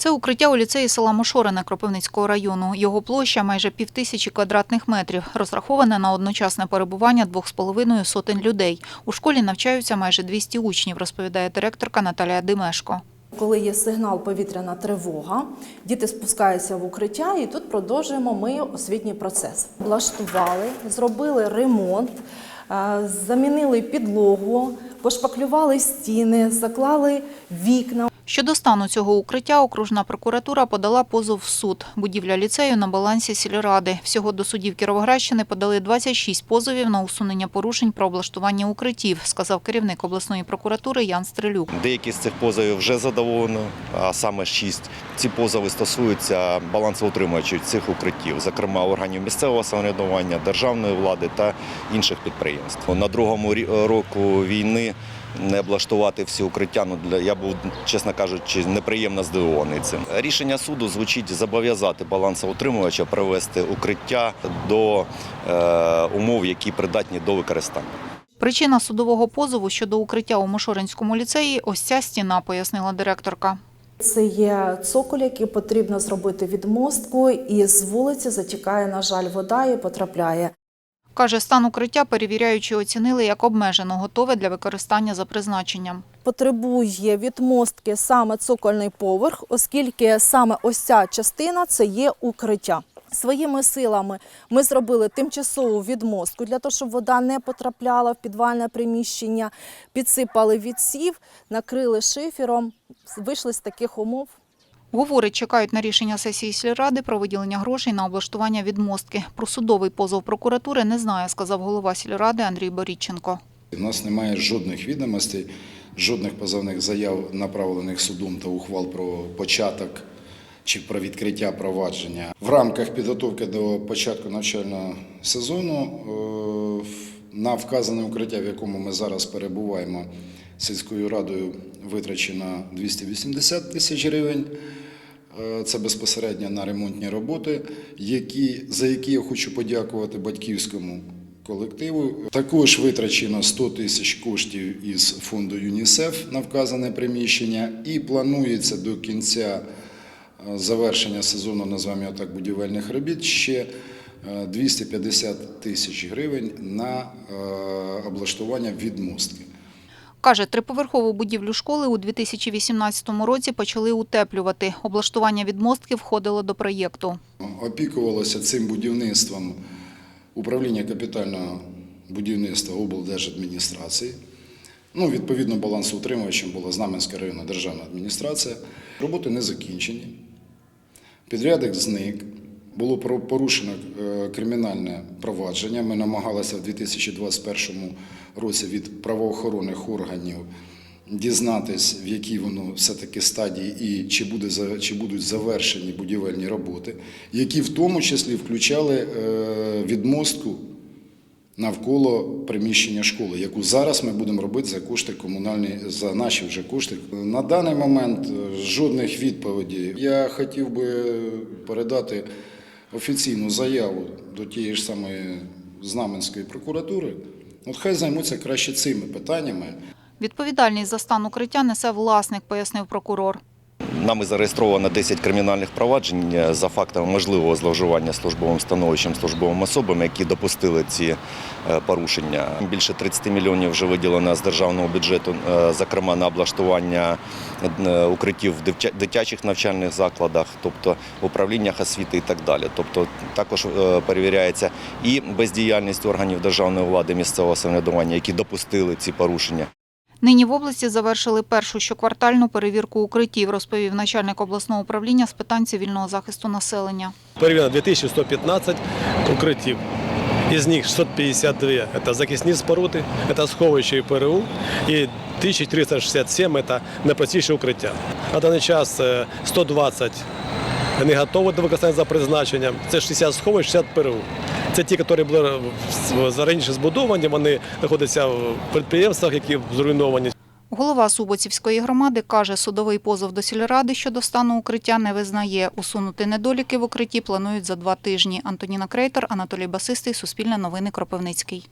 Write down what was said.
Це укриття у ліцеї села Мошорине Кропивницького району. Його площа майже півтисячі квадратних метрів. Розраховане на одночасне перебування двох з половиною сотень людей. У школі навчаються майже 200 учнів, розповідає директорка Наталія Димешко. Коли є сигнал повітряна тривога, діти спускаються в укриття, і тут продовжуємо ми освітній процес. Влаштували, зробили ремонт, е, замінили підлогу, пошпаклювали стіни, заклали вікна. Щодо стану цього укриття, окружна прокуратура подала позов в суд. Будівля ліцею на балансі сільради. Всього до судів Кіровоградщини подали 26 позовів на усунення порушень про облаштування укриттів, сказав керівник обласної прокуратури Ян Стрелюк. Деякі з цих позовів вже задоволено, а саме шість. Ці позови стосуються балансоутримувачів цих укриттів, зокрема органів місцевого самоврядування, державної влади та інших підприємств. На другому рі- року війни не облаштувати всі укриття. Ну для я був, чесно кажучи, неприємно здивований цим. Рішення суду звучить зобов'язати балансоутримувача привести укриття до е, умов, які придатні до використання. Причина судового позову щодо укриття у Мошоринському ліцеї – ось ця стіна, пояснила директорка. Це є цоколь, який потрібно зробити відмостку, і з вулиці затікає, на жаль, вода і потрапляє. Каже, стан укриття перевіряючи оцінили як обмежено готове для використання за призначенням. Потребує відмостки саме цокольний поверх, оскільки саме ось ця частина це є укриття. Своїми силами ми зробили тимчасову відмостку для того, щоб вода не потрапляла в підвальне приміщення, підсипали відсів, накрили шифером, вийшли з таких умов. Говорить, чекають на рішення сесії сільради про виділення грошей на облаштування відмостки. Про судовий позов прокуратури не знає, сказав голова сільради Андрій Борідченко. У нас немає жодних відомостей, жодних позовних заяв, направлених судом та ухвал про початок чи про відкриття провадження. В рамках підготовки до початку навчального сезону е, на вказане укриття, в якому ми зараз перебуваємо, сільською радою витрачено 280 тисяч гривень. Е, Це безпосередньо на ремонтні роботи, які, за які я хочу подякувати батьківському колективу. Також витрачено 100 тисяч коштів із фонду ЮНІСЕФ на вказане приміщення, і планується до кінця е, завершення сезону, називаємо його так, будівельних робіт ще е, 250 тисяч гривень на е, облаштування відмостки. Каже, триповерхову будівлю школи у 2018 році почали утеплювати. Облаштування відмостки входило до проєкту. Опікувалося цим будівництвом управління капітального будівництва облдержадміністрації. Ну, відповідно, балансоутримувачем була Знаменська районна державна адміністрація. Роботи не закінчені. Підрядник зник. Було порушено е, кримінальне провадження. Ми намагалися в 2021 році від правоохоронних органів дізнатись, в якій воно все-таки стадії і чи, буде, чи будуть завершені будівельні роботи, які в тому числі включали е, відмостку навколо приміщення школи, яку зараз ми будемо робити за кошти комунальні, за наші вже кошти. На даний момент е, жодних відповідей. Я хотів би передати офіційну заяву до тієї ж самої Знаменської прокуратури. От хай займуться краще цими питаннями. Відповідальність за стан укриття несе власник, пояснив прокурор. Нами зареєстровано 10 кримінальних проваджень е, за фактами можливого зловживання службовим становищем службовими особами, які допустили ці е, порушення. Більше 30 мільйонів вже виділено з державного бюджету, е, зокрема на облаштування укриттів в дитячих навчальних закладах, тобто в управліннях освіти і так далі. Тобто також перевіряється і бездіяльність органів державної влади місцевого самоврядування, які допустили ці порушення. Нині в області завершили першу щоквартальну перевірку укриттів, розповів начальник обласного управління з питань цивільного захисту населення. Перевірено 2115 укриттів. Із них 652 – це захисні споруди, це сховище і ПРУ, і 1367 – це найпростіше укриття. На даний час е, 120 не готові до використання за призначенням. Це 60 сховищ, 60 ПРУ. Це ті, які були раніше збудовані, вони знаходяться в підприємствах, які зруйновані. Голова Субоцівської громади каже, судовий позов до сільради щодо стану укриття не визнає. Усунути недоліки в укритті планують за два тижні. Антоніна Крейтор, Анатолій Басистий, Суспільне новини, Кропивницький.